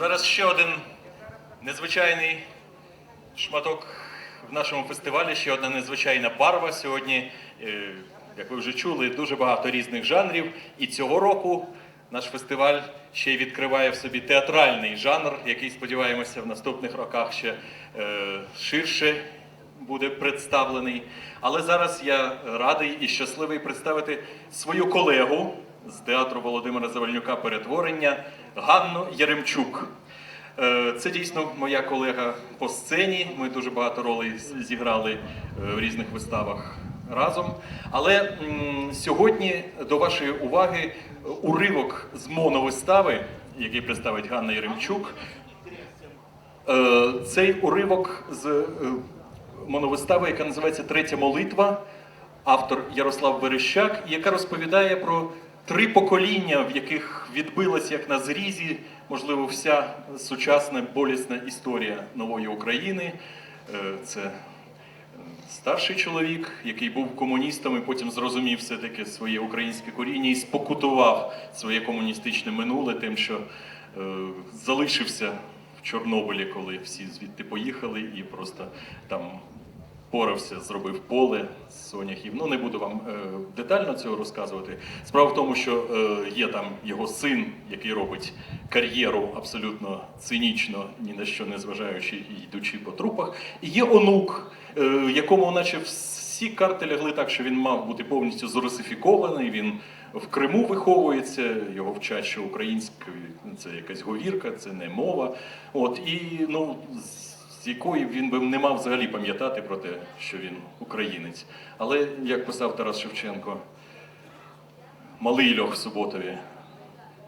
Зараз ще один незвичайний шматок в нашому фестивалі, ще одна незвичайна барва. Сьогодні, е, як ви вже чули, дуже багато різних жанрів. І цього року наш фестиваль ще й відкриває в собі театральний жанр, який, сподіваємося, в наступних роках ще е, ширше буде представлений. Але зараз я радий і щасливий представити свою колегу з театру Володимира Завальнюка перетворення Ганну Яремчук. Е, Це дійсно моя колега по сцені. Ми дуже багато ролей зіграли е, в різних виставах разом. Але сьогодні до вашої уваги уривок з моновистави, який представить Ганна Яремчук. Е, Цей уривок з моновистави, яка називається Третя молитва, автор Ярослав Верещак, яка розповідає про три покоління, в яких відбилась як на зрізі, можливо, вся сучасна болісна історія нової України. Е, Це е, старший чоловік, який був комуністом і потім зрозумів все-таки своє українське коріння і спокутував своє комуністичне минуле тим, що е, залишився в Чорнобилі, коли всі звідти поїхали, і просто там порався, зробив поле соняхів. Ну не буду вам е, детально цього розказувати. Справа в тому, що е, є там його син, який робить кар'єру абсолютно цинічно, ні на що не зважаючи йдучи по трупах. І є онук, е, якому, наче всі карти лягли так, що він мав бути повністю зрусифікований. Він в Криму виховується, його вчать, що українською це якась говірка, це не мова. От і ну. З- якої він би не мав взагалі пам'ятати про те, що він українець. Але, як писав Тарас Шевченко, малий льох в Суботові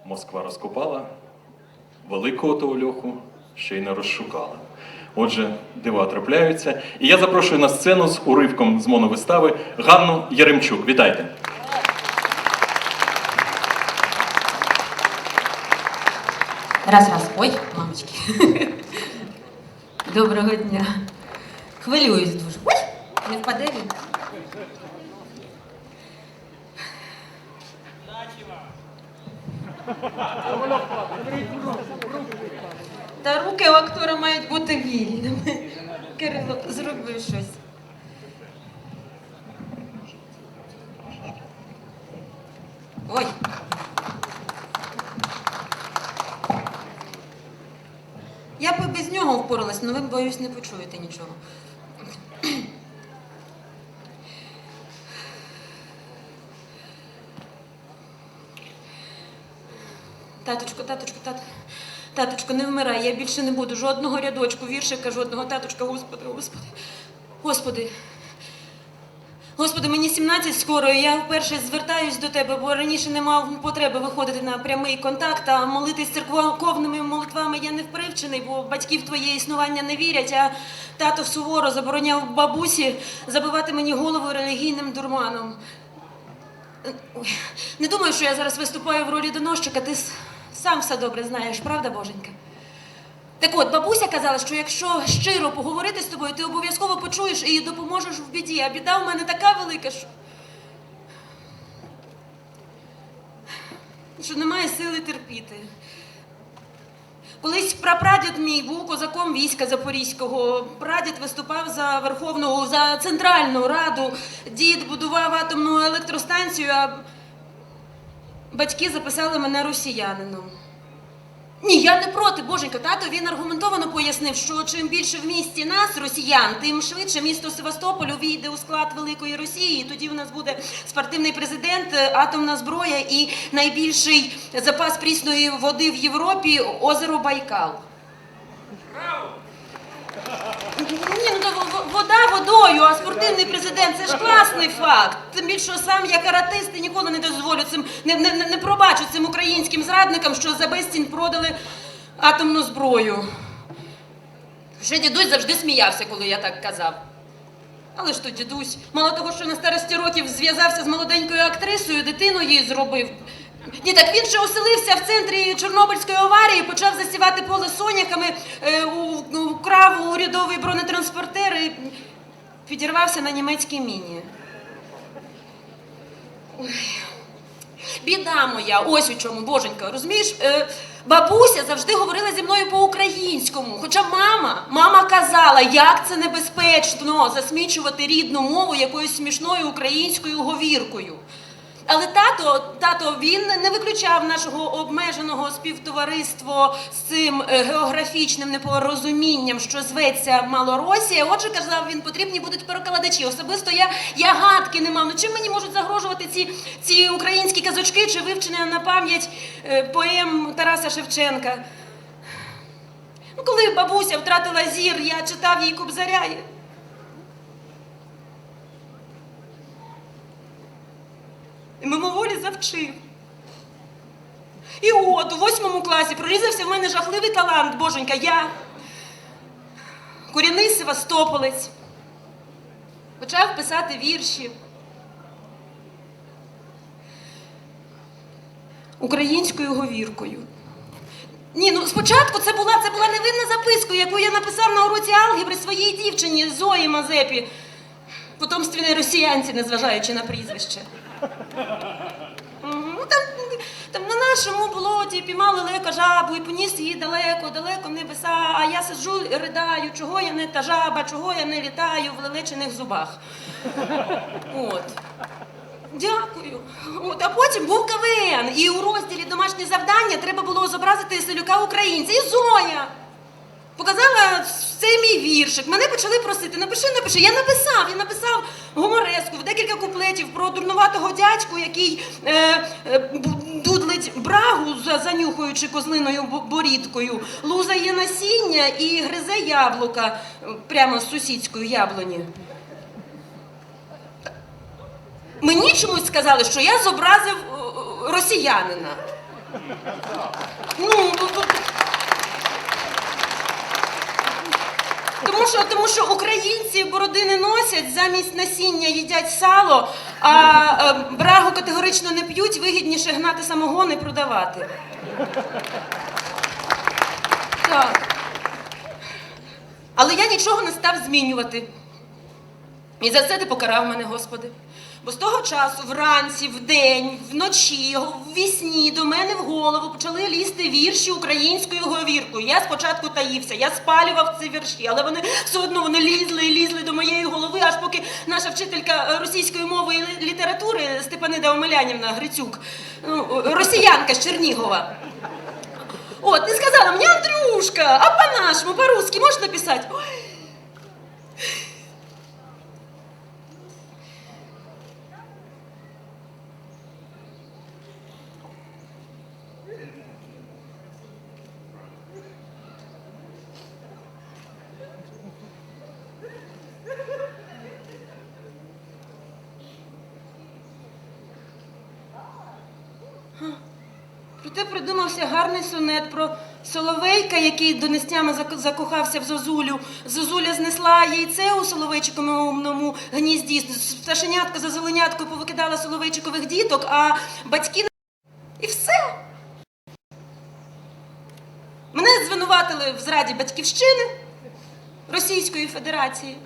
Москва розкопала, великого того льоху ще й не розшукала. Отже, дива трапляються. І я запрошую на сцену з уривком з моновистави Ганну Яремчук. Вітайте! Раз, раз. Ой, мамочки. Доброго дня. Хвилююсь дуже. Не впаде він. Та руки у актора мають бути вільними. Кирило, зроби щось. Ой. Я нього впоралась, але ви, боюсь, не почуєте нічого. Таточко, таточко, таточко, таточко, не вмирай, я більше не буду жодного рядочку, віршика, жодного таточка, господи, господи. Господи. Господи, мені 17 скоро, і я вперше звертаюсь до тебе, бо раніше не мав потреби виходити на прямий контакт, а молитись церковними молитвами я не впривчений, бо батьки в твоє існування не вірять, а тато суворо забороняв бабусі забивати мені голову релігійним дурманом. Не думаю, що я зараз виступаю в ролі доносчика, ти сам все добре знаєш, правда, Боженька? Так от, бабуся казала, що якщо щиро поговорити з тобою, ти обов'язково почуєш і допоможеш в біді. А біда в мене така велика, що. що немає сили терпіти. Колись прапрадід мій був козаком війська Запорізького. Прадід виступав за Верховну, за Центральну Раду. Дід будував атомну електростанцію, а батьки записали мене росіянином. Ні, я не проти, боженька. Тато він аргументовано пояснив, що чим більше в місті нас, росіян, тим швидше місто Севастополь увійде у склад Великої Росії. І тоді в нас буде спортивний президент, е, атомна зброя і найбільший запас прісної води в Європі озеро Байкал. Ні, ну то в- вода водою, а спортивний президент це ж класний факт. Тим більше сам я каратист ніколи не дозволю цим, не, не- не пробачу цим українським зрадникам, що за безцінь продали атомну зброю. Ще дідусь завжди сміявся, коли я так казав. Але ж то дідусь, мало того, що на старості років зв'язався з молоденькою актрисою, дитину їй зробив. Ні, так він ще оселився в центрі Чорнобильської аварії, почав засівати поле соняхами, е, урядовий бронетранспортер і підірвався на німецькій міні. Біда моя, ось у чому, боженька, розумієш? Е, Бабуся завжди говорила зі мною по-українському. Хоча мама, мама казала, як це небезпечно засмічувати рідну мову якоюсь смішною українською говіркою. Але тато, тато він не виключав нашого обмеженого співтовариства з цим е, географічним непорозумінням, що зветься Малоросія. Отже, казав він, потрібні будуть перекладачі. Особисто я, я гадки не мав. Ну чим мені можуть загрожувати ці, ці українські казочки чи вивчення на пам'ять е, поем Тараса Шевченка? Ну, коли бабуся втратила зір, я читав їй Кобзаря. і- І мимоволі завчив. І от у восьмому класі прорізався в мене жахливий талант, боженька, я. Корінний Севастополець. Почав писати вірші. Українською говіркою. Ні, ну спочатку це була, це була невинна записка, яку я написав на уроці алгебри своїй дівчині Зої Мазепі, потомственній росіянці, незважаючи на прізвище. Мгм. Ну, Там, там на нашому болоті піймали лека жабу і поніс її далеко, далеко в небеса. А я сиджу, і ридаю, чого я не та жаба, чого я не літаю в лелечених зубах. От. Дякую. От, а потім був КВН, і у розділі домашні завдання треба було зобразити селюка українця. І Зоя. Показала цей мій віршик. Мене почали просити, напиши, напиши. Я написав, я написав декілька куплетів про дурнуватого дядьку, який е, е, дудлить брагу, за- занюхуючи козлиною борідкою, лузає насіння і гризе яблука е, прямо з сусідської яблуні. Мені чомусь сказали, що я зобразив е, росіянина. Ну, бо- бо- Тому що, тому що українці бороди не носять, замість насіння їдять сало, а е, брагу категорично не п'ють, вигідніше гнати самогон і продавати. Так. Але я нічого не став змінювати. І за це ти покарав мене, Господи. Бо з того часу вранці, вдень, вночі, в вісні до мене в голову почали лізти вірші українською говіркою. Я спочатку таївся, я спалював ці вірші, але вони все одно вони лізли і лізли до моєї голови, аж поки наша вчителька російської мови і літератури Степанида Омелянівна Грицюк, ну, росіянка з Чернігова. От, не сказала мені, Андрюшка, а по-нашому, по-русски можеш написати? Ой, Проте придумався гарний сонет про Соловейка, який донестями зак- закохався в Зозулю. Зозуля знесла яйце у соловейчиковому гнізді. Пташенятка за зеленяткою повикидала соловейчикових діток, а батьки. І все. Мене звинуватили в зраді батьківщини Російської Федерації.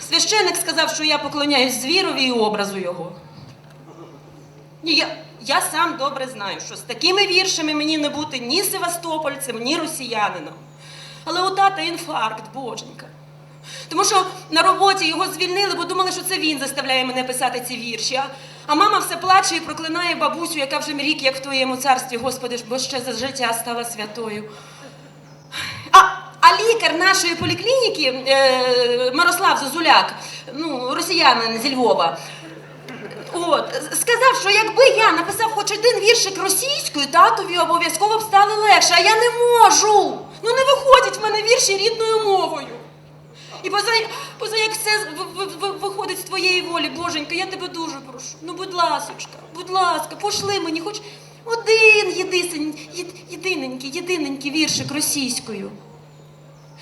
Священик сказав, що я поклоняюсь звірові і образу його. Ні, я, я сам добре знаю, що з такими віршами мені не бути ні севастопольцем, ні росіянином. Але у тата інфаркт, боженька. Тому що на роботі його звільнили, бо думали, що це він заставляє мене писати ці вірші. А, мама все плаче і проклинає бабусю, яка вже рік, як в твоєму царстві, Господи, бо ще за життя стала святою. А, а лікар нашої поліклініки е, Мирослав Зозуляк, ну, росіянин зі Львова, От, сказав, що якби я написав хоч один віршик російською, татові обов'язково б стало легше, а я не можу. Ну не виходять в мене вірші рідною мовою. І поза, поза як все виходить з твоєї волі, боженька, я тебе дуже прошу. Ну, будь ласочка, будь ласка, пошли мені хоч один єдисень, єдиненький, єдиненький віршик російською.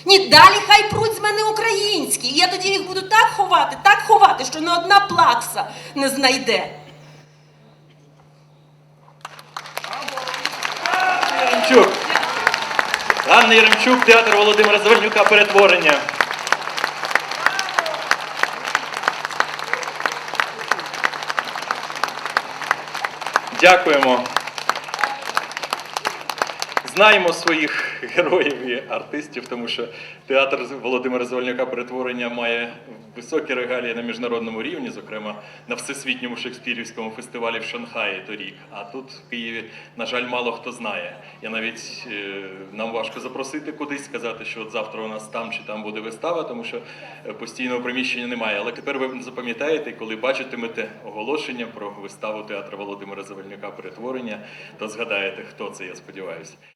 Ні, далі хай пруть з мене українські. І я тоді їх буду так ховати, так ховати, що не одна плакса не знайде. Яремчук. Анна Яремчук, театр Володимира Звернюка, перетворення. Дякуємо. Знаємо своїх героїв і артистів, тому що театр Володимира Завальнюка перетворення має високі регалії на міжнародному рівні, зокрема на всесвітньому шекспірівському фестивалі в Шанхаї торік. А тут в Києві, на жаль, мало хто знає. Я навіть е, нам важко запросити кудись, сказати, що от завтра у нас там чи там буде вистава, тому що е, постійного приміщення немає. Але тепер ви запам'ятаєте, коли бачитимете оголошення про виставу театру Володимира Завальнюка перетворення, то згадаєте, хто це, я сподіваюся.